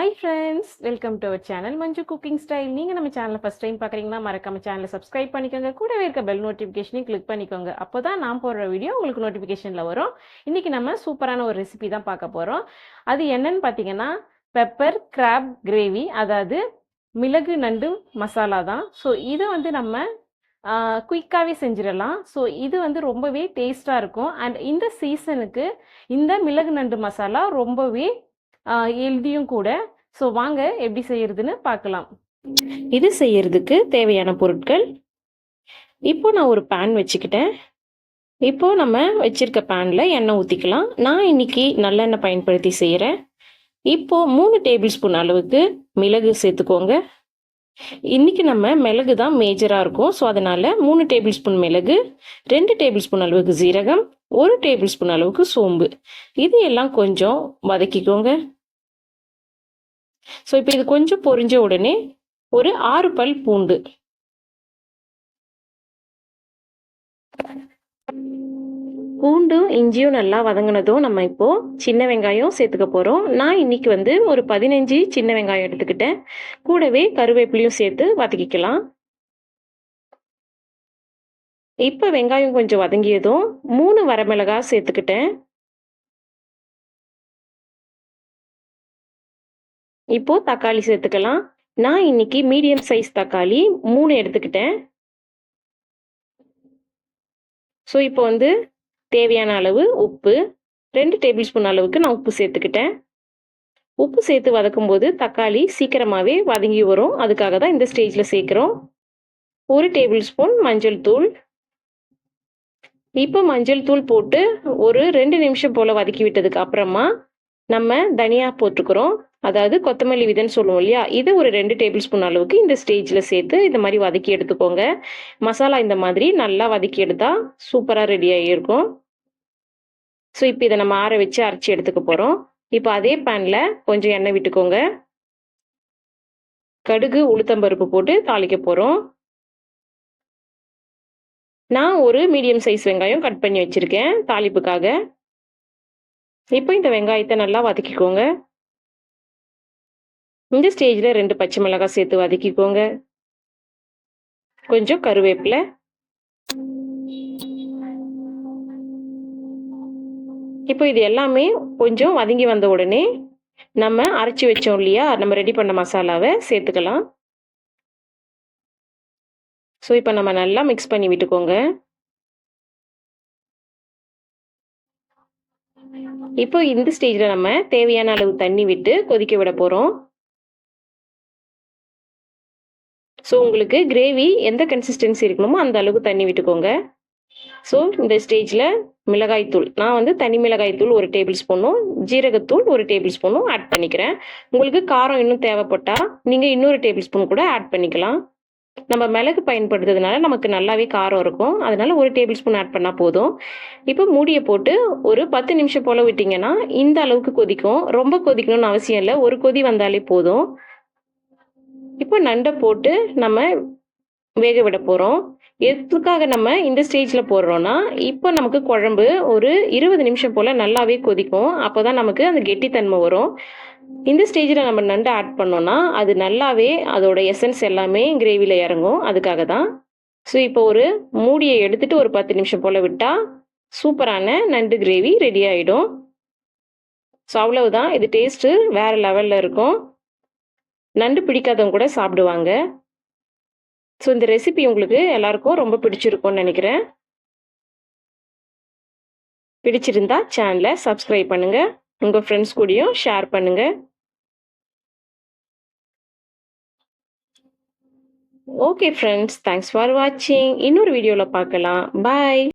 Hi friends welcome to our channel Manju cooking style நீங்கள் நம்ம சேனலை ஃபஸ்ட் டைம் பார்க்குறீங்கன்னா மறக்காம சேனலை சப்ஸ்கிரைப் பண்ணிக்கோங்க. கூடவே இருக்க பெல் நோட்டிஃபிகேஷனையும் கிளிக் பண்ணிக்கோங்க. அப்போ தான் நான் போடுற வீடியோ உங்களுக்கு நோட்டிஃபிகேஷனில் வரும். இன்றைக்கி நம்ம சூப்பரான ஒரு ரெசிபி தான் பார்க்க போகிறோம் அது என்னன்னு பார்த்தீங்கன்னா பெப்பர் கிராப் கிரேவி அதாவது மிளகு நண்டு மசாலா தான். ஸோ இதை வந்து நம்ம குயிக்காகவே செஞ்சிடலாம். ஸோ இது வந்து ரொம்பவே டேஸ்ட்டாக இருக்கும். அண்ட் இந்த சீசனுக்கு இந்த மிளகு நண்டு மசாலா ரொம்பவே எழுதியும் கூட. ஸோ வாங்க எப்படி செய்யறதுன்னு பார்க்கலாம். இது செய்யறதுக்கு தேவையான பொருட்கள். இப்போ நான் ஒரு பேன் வச்சுக்கிட்டேன். இப்போ நம்ம வச்சிருக்க பேனில் எண்ணெய் ஊற்றிக்கலாம் நான் இன்னைக்கு நல்லெண்ணெய் பயன்படுத்தி செய்கிறேன் இப்போ மூணு டேபிள் ஸ்பூன் அளவுக்கு மிளகு சேர்த்துக்கோங்க. இன்னைக்கு நம்ம மிளகு தான் மேஜராக இருக்கும். ஸோ அதனால மூணு டேபிள் ஸ்பூன் மிளகு ரெண்டு டேபிள் ஸ்பூன் அளவுக்கு ஜீரகம் ஒரு டேபிள் ஸ்பூன் அளவுக்கு சோம்பு. இது எல்லாம் கொஞ்சம் வதக்கிக்கோங்க. ஸோ இப்போ இது கொஞ்சம் பொரிஞ்ச உடனே ஒரு ஆறு பல் பூண்டு. பூண்டும் இஞ்சியும் நல்லா வதங்கினதும் நம்ம இப்போ சின்ன வெங்காயம் சேர்த்துக்க போகிறோம் நான் இன்னைக்கு வந்து ஒரு பதினஞ்சு சின்ன வெங்காயம் எடுத்துக்கிட்டேன். கூடவே கருவேப்பிலையும் சேர்த்து வதக்கிக்கலாம். இப்போ வெங்காயம் கொஞ்சம் வதங்கியதும் மூணு வரமிளகா சேர்த்துக்கிட்டேன். இப்போ தக்காளி சேர்த்துக்கலாம். நான் இன்னைக்கு மீடியம் சைஸ் தக்காளி மூணு எடுத்துக்கிட்டேன். ஸோ இப்போ வந்து தேவையான அளவு உப்பு ரெண்டு டேபிள் ஸ்பூன் அளவுக்கு நான் உப்பு சேர்த்துக்கிட்டேன். உப்பு சேர்த்து வதக்கும் போது தக்காளி சீக்கிரமாகவே வதங்கி வரும். அதுக்காக தான் இந்த ஸ்டேஜில் சேர்க்குறோம். ஒரு டேபிள் ஸ்பூன் மஞ்சள் தூள். இப்போ மஞ்சள் தூள் போட்டு ஒரு ரெண்டு நிமிஷம் போல் வதக்கி விட்டதுக்கு அப்புறமா நம்ம தனியா போட்டுக்கிறோம். அதாவது கொத்தமல்லி விதைன்னு சொல்லுவோம் இல்லையா? இது ஒரு ரெண்டு டேபிள் ஸ்பூன் அளவுக்கு இந்த ஸ்டேஜில் சேர்த்து இந்த மாதிரி வதக்கி எடுத்துக்கோங்க. மசாலா இந்த மாதிரி நல்லா வதக்கி எடுத்தால் சூப்பராக ரெடி ஆகியிருக்கும். ஸோ இப்போ இதை நம்ம ஆற வச்சு அரைச்சி எடுத்துக்க போகிறோம் இப்போ அதே பேனில் கொஞ்சம் எண்ணெய் விட்டுக்கோங்க. கடுகு உளுத்தம்பருப்பு போட்டு தாளிக்க போகிறோம் நான் ஒரு மீடியம் சைஸ் வெங்காயம் கட் பண்ணி வச்சுருக்கேன் தாளிப்புக்காக. இப்போ இந்த வெங்காயத்தை நல்லா வதக்கிக்கோங்க. இந்த ஸ்டேஜில் ரெண்டு பச்சை மிளகாய் சேர்த்து வதக்கிக்கோங்க. கொஞ்சம் கருவேப்பிலை. இப்போ இது எல்லாமே கொஞ்சம் வதங்கி வந்த உடனே நம்ம அரைச்சி வச்சோம் இல்லையா? நம்ம ரெடி பண்ண மசாலாவை சேர்த்துக்கலாம். ஸோ இப்போ நம்ம நல்லா மிக்ஸ் பண்ணி விட்டுக்கோங்க. இப்போ இந்த ஸ்டேஜில் நம்ம தேவையான அளவு தண்ணி விட்டு கொதிக்க விட போகிறோம் ஸோ உங்களுக்கு கிரேவி எந்த கன்சிஸ்டன்சி இருக்கணுமோ அந்த அளவுக்கு தண்ணி விட்டுக்கோங்க. ஸோ இந்த ஸ்டேஜில் மிளகாய்த்தூள் நான் வந்து தனி மிளகாய்த்தூள் ஒரு டேபிள் ஸ்பூனும் ஜீரகத்தூள் ஒரு டேபிள் ஸ்பூனும் ஆட் பண்ணிக்கிறேன். உங்களுக்கு காரம் இன்னும் தேவைப்பட்டால் நீங்கள் இன்னொரு டேபிள் ஸ்பூன் கூட ஆட் பண்ணிக்கலாம். நம்ம மிளகு பயன்படுத்துறதுனால நமக்கு நல்லாவே காரம் இருக்கும். அதனால ஒரு டேபிள் ஸ்பூன் ஆட் பண்ணால் போதும். இப்போ மூடியை போட்டு ஒரு பத்து நிமிஷம் போல் விட்டிங்கன்னா இந்த அளவுக்கு கொதிக்கும். ரொம்ப கொதிக்கணும்னு அவசியம் இல்லை. ஒரு கொதி வந்தாலே போதும். இப்போ நண்டை போட்டு நம்ம வேக விட போகிறோம் எதுக்காக நம்ம இந்த ஸ்டேஜில் போடுறோன்னா இப்போ நமக்கு குழம்பு ஒரு இருபது நிமிஷம் போல் நல்லாவே கொதிக்கும். அப்போ தான் நமக்கு அந்த கெட்டித்தன்மை வரும். இந்த ஸ்டேஜில் நம்ம நண்டை ஆட் பண்ணோன்னா அது நல்லாவே அதோட எசன்ஸ் எல்லாமே கிரேவியில் இறங்கும். அதுக்காக தான். ஸோ இப்போ ஒரு மூடியை எடுத்துட்டு ஒரு பத்து நிமிஷம் போல் விட்டால் சூப்பரான நண்டு கிரேவி ரெடி ஆகிடும் ஸோ அவ்வளவுதான். இது டேஸ்ட்டு வேறு லெவலில் இருக்கும். நண்டு பிடிக்காதவங்க கூட சாப்பிடுவாங்க. ஸோ இந்த ரெசிபி உங்களுக்கு எல்லாருக்கும் ரொம்ப பிடிச்சிருக்கும்னு நினைக்கிறேன். பிடிச்சிருந்தா சேனலை சப்ஸ்கிரைப் பண்ணுங்கள் உங்கள் ஃப்ரெண்ட்ஸ் கூடயும் ஷேர் பண்ணுங்கள் ஓகே ஃப்ரெண்ட்ஸ் தேங்க்ஸ் ஃபார் வாட்சிங் இன்னொரு வீடியோவில் பார்க்கலாம். பாய்